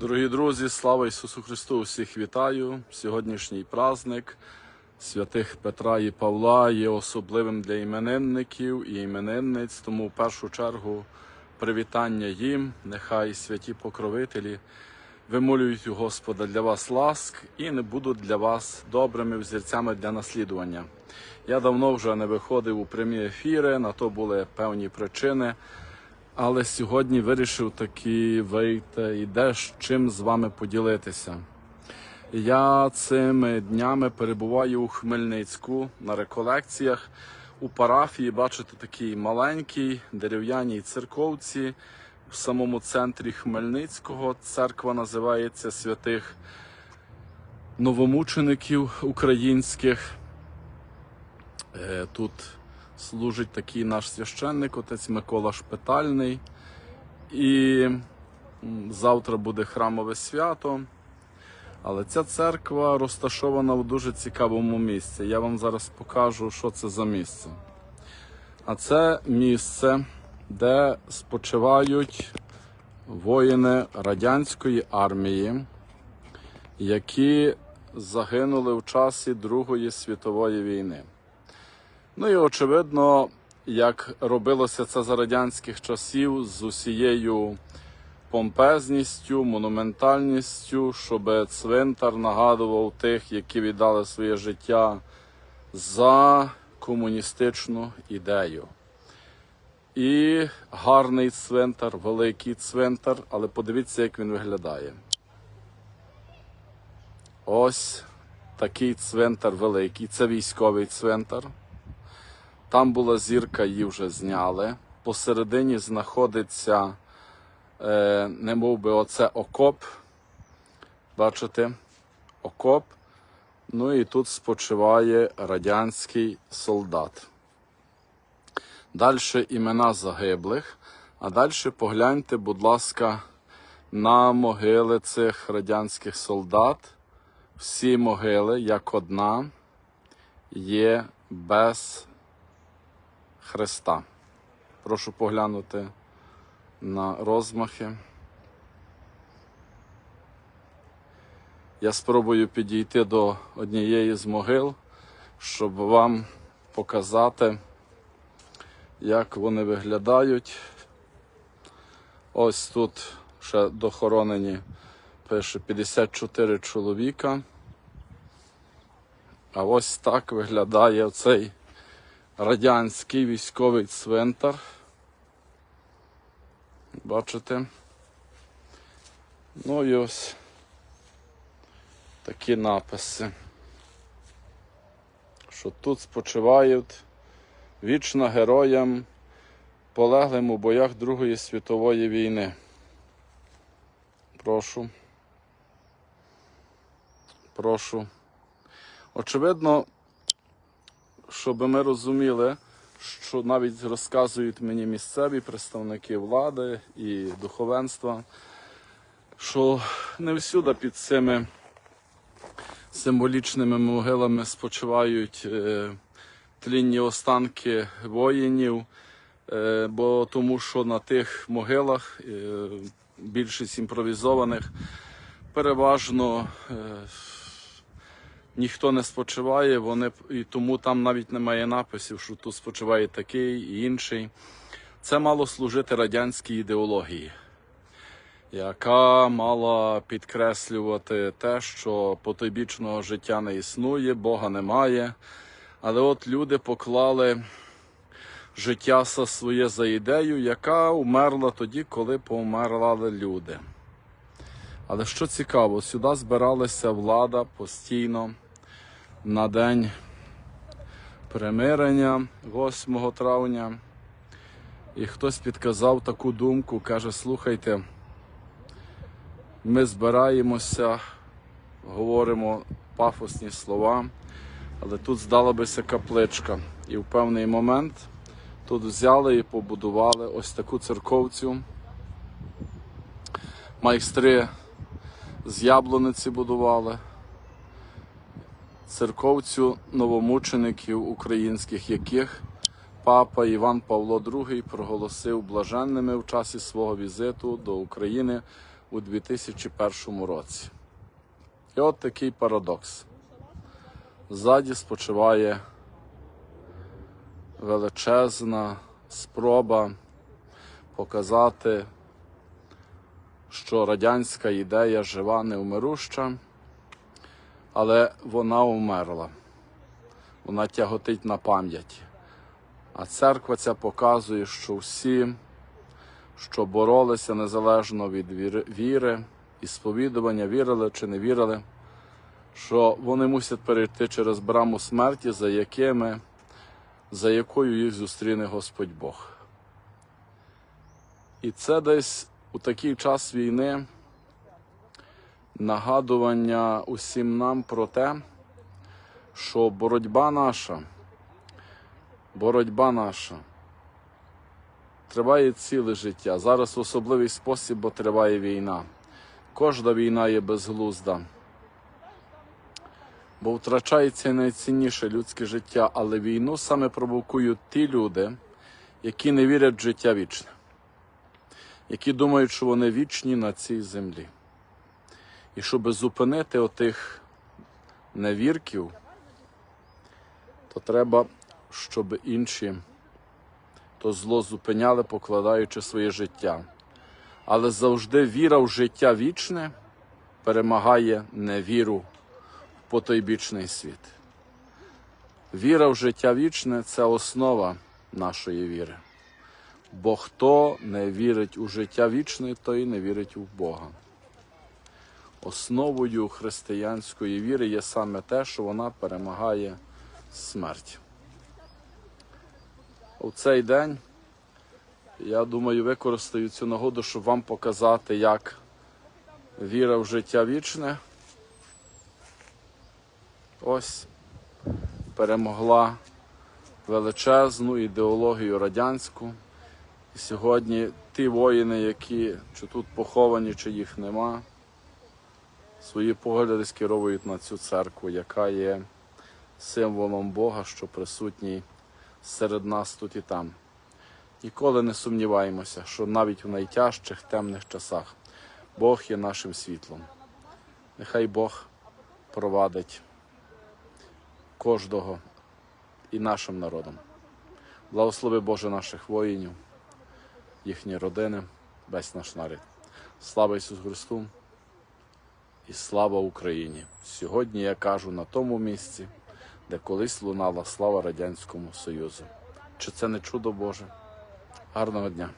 Дорогі друзі, слава Ісусу Христу! Усіх вітаю! Сьогоднішній праздник святих Петра і Павла є особливим для іменинників і іменинниць, тому в першу чергу привітання їм, нехай святі покровителі вимолюють у Господа для вас ласк і не будуть для вас добрими взірцями для наслідування. Я давно вже не виходив у прямі ефіри, на то були певні причини. Але сьогодні вирішив таки вийти і де з вами поділитися. Я цими днями перебуваю у Хмельницьку на реколекціях у парафії. Бачите, такій маленькій дерев'яній церковці в самому центрі Хмельницького. Церква називається святих новомучеників українських. Е, Тут служить такий наш священник, отець Микола Шпитальний. І завтра буде храмове свято. Але ця церква розташована в дуже цікавому місці. Я вам зараз покажу, що це за місце. А це місце, де спочивають воїни радянської армії, які загинули в часі Другої світової війни. Ну і очевидно, як робилося це за радянських часів з усією помпезністю, монументальністю, щоб цвинтар нагадував тих, які віддали своє життя за комуністичну ідею. І гарний цвинтар, великий цвинтар, але подивіться, як він виглядає. Ось такий цвинтар великий, це військовий цвинтар. Там була зірка, її вже зняли. Посередині знаходиться, е, не мов би, оце окоп. Бачите? Окоп. Ну і тут спочиває радянський солдат. Далі імена загиблих. А далі погляньте, будь ласка, на могили цих радянських солдат. Всі могили, як одна, є без Христа. Прошу поглянути на розмахи. Я спробую підійти до однієї з могил, щоб вам показати, як вони виглядають. Ось тут ще дохоронені пише 54 чоловіка. А ось так виглядає цей радянський військовий цвинтар. Бачите? Ну і ось такі написи. Що тут спочивають вічно героям, полеглим у боях Другої світової війни. Прошу. Прошу. Очевидно, щоб ми розуміли, що навіть розказують мені місцеві представники влади і духовенства, що не всюди під цими символічними могилами спочивають е, тлінні останки воїнів, е, бо тому що на тих могилах е, більшість імпровізованих переважно. Ніхто не спочиває, вони і тому там навіть немає написів, що тут спочиває такий і інший. Це мало служити радянській ідеології, яка мала підкреслювати те, що потойбічного життя не існує, Бога немає. Але от люди поклали життя своє за ідею, яка умерла тоді, коли померли люди. Але що цікаво, сюди збиралася влада постійно на день примирення 8 травня. І хтось підказав таку думку, каже: слухайте, ми збираємося, говоримо пафосні слова, але тут здала бися капличка. І в певний момент тут взяли і побудували ось таку церковцю. Майстри з яблуниці будували церковцю новомучеників українських, яких папа Іван Павло II проголосив блаженними в часі свого візиту до України у 2001 році. І от такий парадокс. Ззаді спочиває величезна спроба показати, що радянська ідея жива, невмируща, але вона умерла. Вона тяготить на пам'ять. А церква ця показує, що всі, що боролися незалежно від віри і сповідування, вірили чи не вірили, що вони мусять перейти через браму смерті, за якими, за якою їх зустріне Господь Бог. І це десь у такий час війни нагадування усім нам про те, що боротьба наша, боротьба наша триває ціле життя. Зараз в особливий спосіб, бо триває війна. Кожна війна є безглузда, бо втрачається найцінніше людське життя, але війну саме провокують ті люди, які не вірять в життя вічне, які думають, що вони вічні на цій землі. І щоб зупинити отих невірків, то треба, щоб інші то зло зупиняли, покладаючи своє життя. Але завжди віра в життя вічне перемагає невіру в потойбічний світ. Віра в життя вічне це основа нашої віри. Бо хто не вірить у життя вічне, той не вірить у Бога. Основою християнської віри є саме те, що вона перемагає смерть. У цей день, я думаю, використаю цю нагоду, щоб вам показати, як віра в життя вічне ось перемогла величезну ідеологію радянську. І сьогодні ті воїни, які чи тут поховані, чи їх нема, свої погляди скеровують на цю церкву, яка є символом Бога, що присутній серед нас тут і там. Ніколи не сумніваємося, що навіть в найтяжчих темних часах Бог є нашим світлом. Нехай Бог провадить кожного і нашим народом. Благослови Боже наших воїнів, їхні родини, весь наш народ. Слава Ісусу Христу і слава Україні! Сьогодні я кажу на тому місці, де колись лунала слава Радянському Союзу. Чи це не чудо Боже? Гарного дня!